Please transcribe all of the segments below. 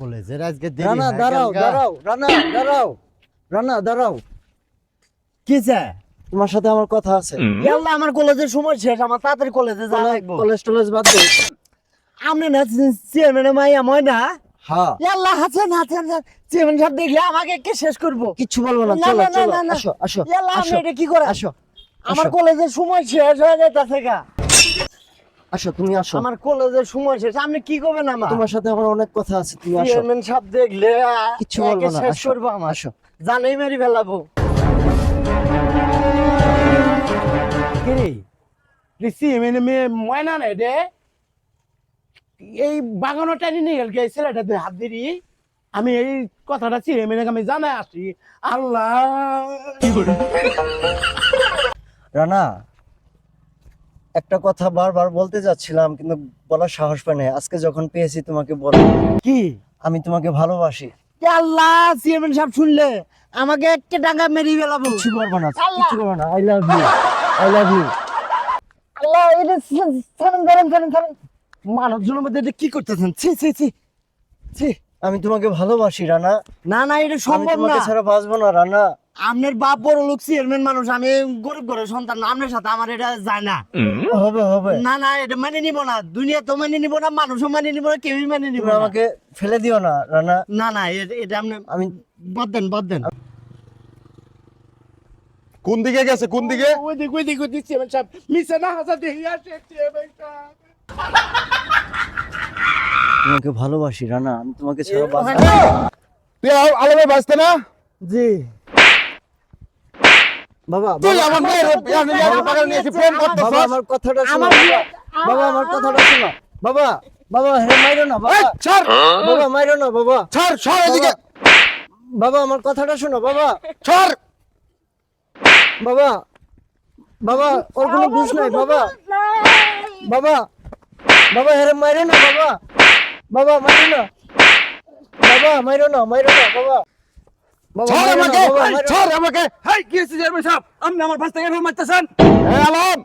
কলেজের আজকে দেরি রানা হয়ে দাঁড়াও। দাঁড়াও রানা দাঁড়াও রানা দাঁড়াও। কি তোমার সাথে আমার কথা আছে। ইয়াল্লা আমার কলেজের সময় শেষ আমার তাড়াতাড়ি কলেজে যাওয়া লাগবে। কলেজ টলেজ বাদ দে। আপনি না চেয়ারম্যানের মাইয়া ময় না? হ্যাঁ। ইয়াল্লা হাসেন হাসেন চেয়ারম্যান সাহেব দেখলে আমাকে কে শেষ করব? কিচ্ছু বলব না না, চলো না, না, চলো না, না। আসো আসো ইয়াল্লা আপনি আসো এটা কি করে আসো আমার আসো। কলেজের সময় শেষ হয়ে যাইতাছে গা। আসো তুমি আসো। আমার কলেজের সময় শেষ আপনি কি করবেন আমার? তোমার সাথে আমার অনেক কথা আছে তুমি আসো। চেয়ারম্যান সাহেব দেখলে একে বলব না শেষ করব আমার। আসো। জানেই মেরি ফেলাবো। কিরে রিসি মানে মেয়ে ময়না নাই রে? এই বাগানো টানি নিয়ে গেল এই ছেলেটা তুই হাত দিবি আমি এই কথাটা মেনে আমি জানাই আসি আল্লাহ! রানা একটা কথা বারবার বলতে যাচ্ছিলাম কিন্তু বলার সাহস পাই নাই। আজকে যখন পেয়েছি তোমাকে বল কি? আমি তোমাকে ভালোবাসি। আল্লাহ চেয়ারম্যান সাহেব শুনলে? আমাকে একটা ডাঙ্গা মেরি ফেলাবো। কিছু করব না কিছু করব না। I love you I love you আল্লাহ এটা ছাড়েন ছাড়েন ছাড়েন ছাড়েন মানব জনের মধ্যে এটা কি করতেছেন? ছি ছি ছি ছি। আমি তোমাকে ভালোবাসি রানা। না না এটা সম্ভব না। ছাড়া বাঁচবো না রানা। আপনার বাপ বড় লোক চেয়ারম্যান মানুষ আমি গরিব ঘরের সন্তান না আপনার সাথে আমার এটা যায় না। হবে হবে। না না এটা মানে নিব না দুনিয়া তো মানে নিব না মানুষও মানে নিব না কেউই মানে নিব না। আমাকে ফেলে দিও না রানা। না না এটা- এটা আপনি আমি বাদ দেন বাদ দেন। কোন দিকে গেছে কোন দিকে? ওই দিক ওই দিক ওই দিক চেয়ারম্যান সাহেব। মিশে না হাসা দেখি আসে চেয়ারম্যান সাহেব। তোমাকে ভালোবাসি রানা। আমি তোমাকে ছাড়া বাঁচবো না। তুই আলমে বাঁচতে না? জি। বাবা তুই আমার মেয়ের আমার বাগানে নিয়ে এসে প্রেম করতেছ বাবা আমার কথাটা শোনো। বাবা। বাবা আমার কথাটা শোনো। বাবা বাবা হে মাইরো না বাবা। ছাড়! বাবা মাইরো না বাবা। ছাড় ছাড় এদিকে। বাবা আমার কথাটা শোনো বাবা। ছাড়! বাবা বাবা ওর কোনো দোষ নাই বাবা। বাবা বাবা হেরে মাইরো না বাবা। বাবা মাইরো না। বাবা মাইরো না মাইরো না বাবা। ছাড় আমাকে। ছাড় আমাকে! হেই কি হয়েছে চেয়ারম্যান সাহেব? আপনি আমার ভাস্তাকে এভাবে মারতেছেন? এই আলম!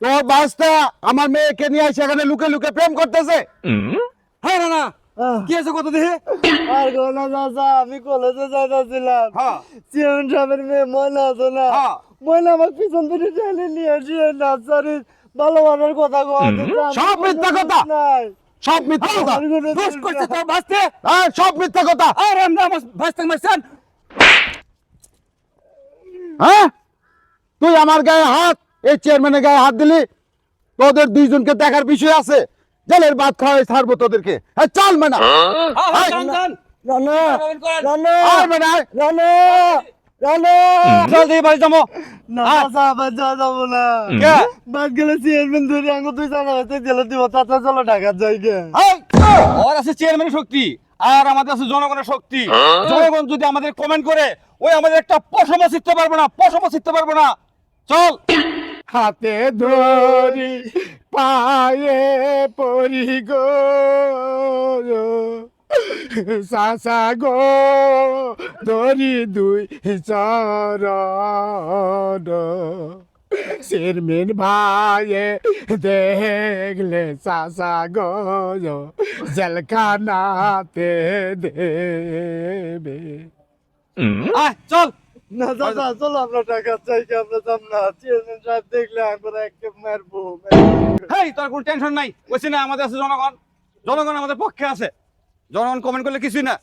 তোর বাস্তা আমার মেয়েকে নিয়ে এসে এখানে লুকে লুকে প্রেম করতেছে। হ্যাঁ না না। কি আছে কত দেখে আর গোনা চাচা আমি কলেজে যাইতাছিলাম। হ্যাঁ। চেয়ারম্যান সাহেবের মেয়ে ময়না আছে না। হ্যাঁ। ময়না আমার পিছন থেকে ঠেলে নিয়ে আসিয়ে নার্সারি ভালোবাসার কথা কওয়া সব মিথ্যা কথা। সব মিথ্যা কথা। দোষ করছে নাই। তোর ভাস্তে? হ্যাঁ সব মিথ্যা কথা। আর আমরা মারছেন। হ্যাঁ? তুই আমার গায়ে হাত এই চেয়ারম্যানের গায়ে হাত দিলি তোদের দুইজনকে দেখার বিষয় আছে। জেলের ভাত খাওয়াই ছাড়বো তোদেরকে। হ্যাঁ চল রানা। রানা মেনা। রানা রানা শক্তি আর আমাদের আছে জনগণের শক্তি। জনগণ যদি আমাদের কমেন্ট করে ওই আমাদের একটা পশমও শিখতে পারব না পশমও শিখতে পারব না। চল। হাতে ধরি পায়ে পরি গো। সাসা ধরি দুই চরণ চেয়ারম্যান ভাইয়ে দেখলে চাষা গো দেবে। চল না চাচা চলো আমরা তোর কোনো টেনশন নাই আমাদের আছে জনগণ জনগণ আমাদের পক্ষে আছে জনগণ কমেন্ট করলে কিছুই না।